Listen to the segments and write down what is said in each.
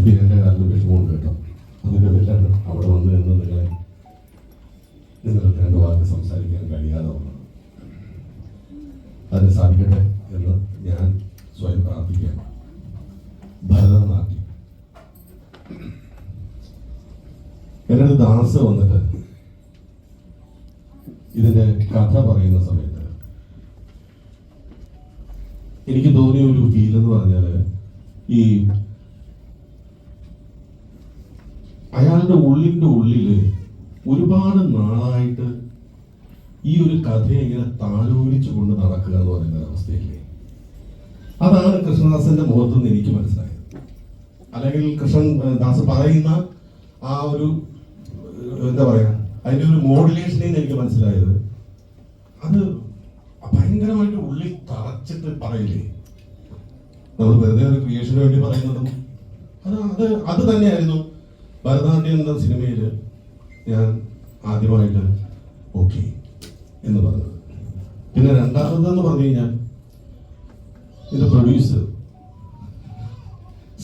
സത്യത്തിൽ എന്റെ കാലിന് വിഷമമുണ്ട് കേട്ടോ. അതിന്റെ പേരിലാണ് അവിടെ വന്ന് നിന്ന് നിങ്ങളെ നിങ്ങൾക്ക് രണ്ട് വാക്ക് സംസാരിക്കാൻ കഴിയാതെ വന്നത്. അതിന് സാധിക്കട്ടെ എന്ന് ഞാൻ സ്വയം പ്രാർത്ഥിക്കുകയാണ്. ഭരതനാട്യം എന്റെ ഒരു ദാസ് വന്നിട്ട് ഇതിന്റെ കഥ പറയുന്ന സമയത്ത് എനിക്ക് തോന്നിയ ഒരു ഫീൽ എന്ന് പറഞ്ഞാൽ ഈ ഉള്ളിന്റെ ഉള്ളിൽ ഒരുപാട് നാളായിട്ട് ഈ ഒരു കഥയെ ഇങ്ങനെ താലോലിച്ചു കൊണ്ട് നടക്കുക എന്ന് പറയുന്ന ഒരവസ്ഥയില്ലേ അതാണ് കൃഷ്ണദാസന്റെ മുഖത്ത് നിന്ന് എനിക്ക് മനസ്സിലായത്. അല്ലെങ്കിൽ കൃഷ്ണൻ ദാസ് പറയുന്ന ആ ഒരു എന്താ പറയാ അതിന്റെ ഒരു മോഡുലേഷനിൽ എനിക്ക് മനസ്സിലായത്. അത് ഭയങ്കരമായിട്ട് ഉള്ളിൽ തറച്ചിട്ട് പറയില്ലേ? നമ്മൾ വെറുതെ ഒരു ക്രിയേഷന് വേണ്ടി പറയുന്നതും. അത് അത് അത് തന്നെയായിരുന്നു. ഭരതനാട്യം എന്ന സിനിമയിൽ ഞാൻ ആദ്യമായിട്ട് ഓക്കെ എന്ന് പറഞ്ഞത്. പിന്നെ രണ്ടാമതെന്ന് പറഞ്ഞു കഴിഞ്ഞാൽ ഇത് പ്രൊഡ്യൂസർ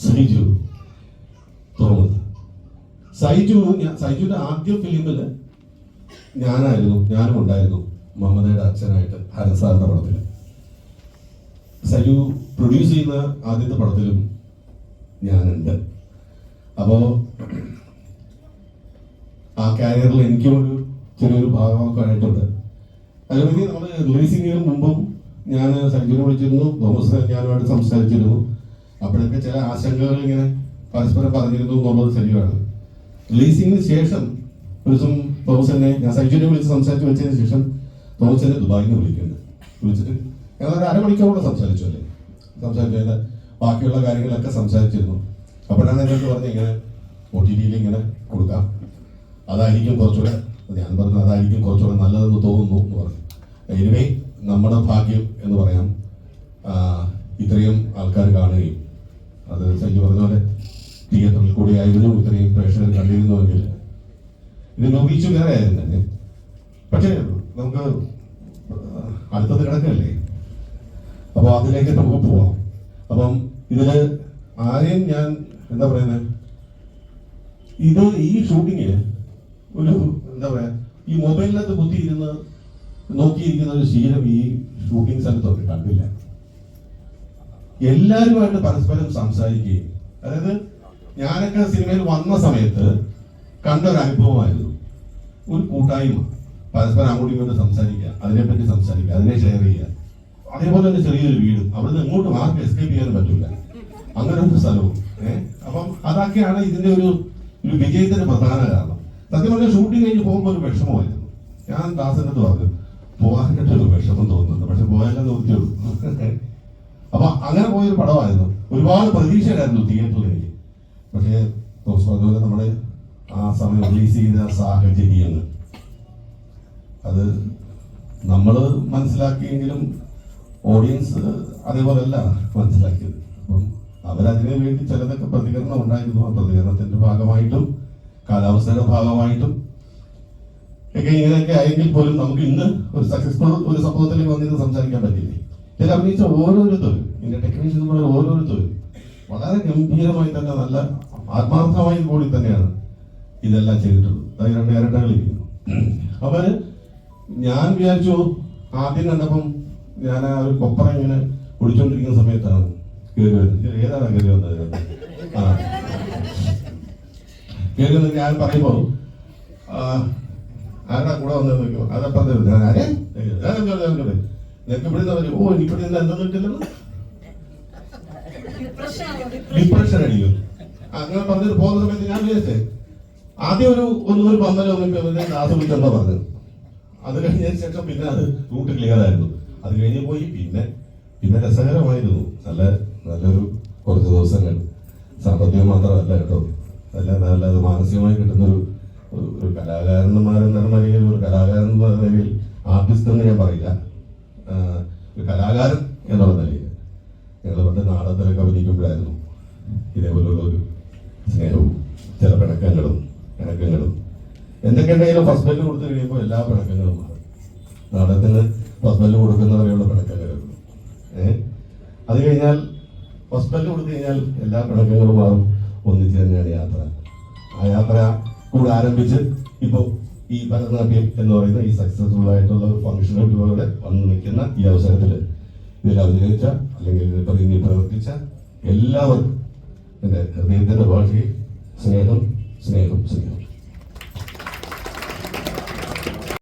സൈജു തോമസ് സൈജു ഞാൻ സൈജുവിന്റെ ആദ്യ ഫിലിമിൽ ഞാനായിരുന്നു ഞാനും ഉണ്ടായിരുന്നു മമതയുടെ അച്ഛനായിട്ട് ഹരസാറിന്റെ പടത്തിൽ സൈജു പ്രൊഡ്യൂസ് ചെയ്യുന്ന ആദ്യത്തെ പടത്തിലും ഞാനുണ്ട്. അപ്പോ ആ കാരിയറിൽ എനിക്കും ഒരു ചെറിയൊരു ഭാഗമൊക്കെ ആയിട്ടുണ്ട്. അതിനുവേണ്ടി നമ്മൾ റിലീസിങ്ങിന് മുമ്പും ഞാൻ സഞ്ജുവിനെ വിളിച്ചിരുന്നു തോമസ് ഞാനുമായിട്ട് സംസാരിച്ചിരുന്നു. അപ്പോഴൊക്കെ ചില ആശങ്കകൾ ഇങ്ങനെ പരസ്പരം പറഞ്ഞിരുന്നു എന്നുള്ളത് ശരിയാണ്. റിലീസിങ്ങിന് ശേഷം ഒരു ദിവസം തോമസ് എന്നെ ഞാൻ സഞ്ജുവിനെ വിളിച്ച് സംസാരിച്ച് വെച്ചതിന് ശേഷം തോമസ് എന്നെ ദുബായിൽ നിന്ന് വിളിച്ചിട്ട് ഞങ്ങൾ ഒരു അരമണിക്കൂറോടെ സംസാരിച്ചു അല്ലേ? സംസാരിച്ചു ബാക്കിയുള്ള കാര്യങ്ങളൊക്കെ സംസാരിച്ചിരുന്നു. അപ്പോഴാണ് എന്നോട് പറഞ്ഞ് ഇങ്ങനെ ഒ ടി ടിയിൽ ഇങ്ങനെ കൊടുക്കാം. അതായിരിക്കും കുറച്ചുകൂടെ ഞാൻ പറഞ്ഞു അതായിരിക്കും കുറച്ചുകൂടെ നല്ലതെന്ന് തോന്നുന്നു എന്ന് പറഞ്ഞു. എനിവേ നമ്മുടെ ഭാഗ്യം എന്ന് പറയാം ഇത്രയും ആൾക്കാർ കാണുകയും അത് സഞ്ജു പറഞ്ഞ പോലെ തിയേറ്ററിൽ കൂടി ആയിരുന്നു ഇത്രയും പ്രേക്ഷകർ കണ്ടിരുന്നുവെങ്കിൽ ഇത് റീച്ച് വേറെ ആയിരുന്നു തന്നെ. പക്ഷേ നമുക്ക് അടുത്തത് കിടക്കല്ലേ? അപ്പോൾ അതിലേക്ക് നമുക്ക് പോവാം. അപ്പം ഇതിൽ ആരെയും ഞാൻ എന്താ പറയുന്നത് ഇത് ഈ ഷൂട്ടിങ്ങിന് ഒരു എന്താ പറയാ? ഈ മൊബൈലിനകത്ത് കുത്തിയിരുന്ന് നോക്കിയിരിക്കുന്ന ഒരു ശീലം ഈ ഷൂട്ടിംഗ് സ്ഥലത്തൊക്കെ കണ്ടില്ല. എല്ലാവരുമായിട്ട് പരസ്പരം സംസാരിക്കുകയും അതായത് ഞാനൊക്കെ സിനിമയിൽ വന്ന സമയത്ത് കണ്ട ഒരു അനുഭവമായിരുന്നു. ഒരു കൂട്ടായ്മ. പരസ്പരം അങ്ങോട്ടും ഇങ്ങോട്ടും സംസാരിക്കുക അതിനെപ്പറ്റി സംസാരിക്കുക അതിനെ ഷെയർ ചെയ്യുക. അതേപോലെ തന്നെ ചെറിയൊരു വീട്. അവിടുന്ന് എങ്ങോട്ടും ആർക്കും എസ്കേപ്പ് ചെയ്യാൻ പറ്റില്ല അങ്ങനെ ഒരു സ്ഥലവും ഏഹ് അപ്പം അതൊക്കെയാണ് ഇതിന്റെ ഒരു ഒരു വിജയത്തിന് പ്രധാന കാരണം. സത്യം പറഞ്ഞാൽ ഷൂട്ടിംഗ് കഴിഞ്ഞ് പോകുമ്പോൾ ഒരു വിഷമമായിരുന്നു. ഞാൻ ദാസന്റെ അടുത്ത് പറഞ്ഞു പോകാനായിട്ട് ഒരു വിഷമം തോന്നുന്നുണ്ട്. പക്ഷെ പോയാലേ നോക്കിയുള്ളൂ അപ്പൊ അങ്ങനെ പോയൊരു പടമായിരുന്നു. ഒരുപാട് പ്രതീക്ഷയായിരുന്നു തിയേറ്ററിൽ പക്ഷേ തോമസ് പറഞ്ഞ നമ്മുടെ ആ സമയം റിലീസ് ചെയ്ത സാഹചര്യങ്ങൾ അത് നമ്മൾ മനസ്സിലാക്കിയെങ്കിലും ഓഡിയൻസ് അതേപോലെ അല്ല മനസ്സിലാക്കിയത്. അപ്പം അവരതിനു വേണ്ടി ചിലതൊക്കെ പ്രതികരണം ഉണ്ടായിരുന്നു ആ പ്രതികരണത്തിന്റെ ഭാഗമായിട്ടും കാലാവസ്ഥയുടെ ഭാഗമായിട്ടും. ഒക്കെ ഇങ്ങനെയൊക്കെ ആയെങ്കിൽ പോലും നമുക്ക് ഇന്ന് ഒരു സക്സസ്ഫുൾ ഒരു സംഭവത്തിലേക്ക് വന്നിരുന്ന് സംസാരിക്കാൻ പറ്റില്ലേ? ഇതിൽ അഭിനയിച്ച ഓരോരുത്തരും ഇതിന്റെ ടെക്നീഷ്യന്മാർ ഓരോരുത്തരും വളരെ ഗംഭീരമായി തന്നെ നല്ല ആത്മാർത്ഥമായി കൂടി തന്നെയാണ് ഇതെല്ലാം ചെയ്തിട്ടുള്ളത്. അതായത് രണ്ട് ഇരട്ടകളിരിക്കുന്നു അപ്പോൾ ഞാൻ വിചാരിച്ചു ആദ്യം കണ്ടപ്പം ഞാൻ ആ ഒരു കൊപ്പറ ഇങ്ങനെ ഒടിച്ചോണ്ടിരിക്കുന്ന സമയത്താണ് കയറി വരുന്നത് ഏതാണ് കയറി വന്നത്? ആ. കയറി വന്ന് ഞാൻ പറയുമ്പോൾ ആരുടെ ആരാ കൂടെ വന്നത് നോക്കിയോ? അതപ്പം ഞാൻ ആരെ? നിനക്ക് ഇവിടെ നിന്ന് ഓ എനിക്കിവിടെ നിന്ന് എന്താ കിട്ടില്ലല്ലോ ഡിപ്രഷൻ അടിക്കും അങ്ങനെ പറഞ്ഞിട്ട് പോകുന്ന സമയത്ത് ഞാൻ വിചാരിച്ചേ ആദ്യം ഒരു ഒന്ന് ഒരു പന്തലോ ഒന്നും ദാസ് വിളിച്ചോണ്ടോ പറഞ്ഞത് അത് കഴിഞ്ഞതിന് ശേഷം പിന്നെ അത് റൂട്ട് ക്ലിയർ ആയിരുന്നു. അത് കഴിഞ്ഞ് പോയി. പിന്നെ പിന്നെ രസകരമായിരുന്നു. നല്ല നല്ലൊരു കുറച്ച് ദിവസങ്ങൾ. സാമ്പത്തികം മാത്രമല്ല കേട്ടോ. അല്ല നല്ല മാനസികമായി കിട്ടുന്നൊരു ഒരു പറഞ്ഞാൽ കലാകാരന്മാരെന്ന നിലയിൽ ഒരു കലാകാരൻ എന്ന നിലയിൽ ആർട്ടിസ്റ്റ് എന്ന് ഞാൻ പറയില്ല. ഒരു കലാകാരൻ എന്നുള്ള നിലയിൽ. ഞങ്ങൾ പണ്ട് നാടകത്തിലൊക്കെ അഭിനയിക്കുമ്പോഴായിരുന്നു ഇതേപോലുള്ള ഒരു സ്നേഹവും ചില പിണക്കങ്ങളും പിണക്കങ്ങളും. എന്തൊക്കെ ഉണ്ടെങ്കിലും ഫസ്റ്റ് ബെല്ല് കൊടുത്തു കഴിയുമ്പോൾ എല്ലാ പിണക്കങ്ങളും മാറും. നാടകത്തിന് ഫസ്റ്റ് ബെല്ല് കൊടുക്കുന്നവരെയുള്ള പിണക്കങ്ങളുള്ളൂ ഏഹ് അത് കഴിഞ്ഞാൽ ബെല്ല് കൊടുത്തു കഴിഞ്ഞാൽ എല്ലാ പിണക്കങ്ങളും മാറും. ഒന്നിച്ച് തന്നെയാണ് യാത്ര. ആ യാത്ര കൂടെ ആരംഭിച്ച് ഇപ്പോൾ ഈ ഭരതനാട്യം എന്ന് പറയുന്ന ഈ സക്സസ്ഫുൾ ആയിട്ടുള്ള ഒരു ഫംഗ്ഷനുകളിലൂടെ വന്നു നിൽക്കുന്ന ഈ അവസരത്തിൽ ഇതിൽ അവതരിച്ച അല്ലെങ്കിൽ ഇതിൽ പ്രതിനിധി പ്രവർത്തിച്ച എല്ലാവർക്കും എന്റെ ഹൃദയത്തിന്റെ ഭാഷയിൽ സ്നേഹം സ്നേഹം സ്നേഹം.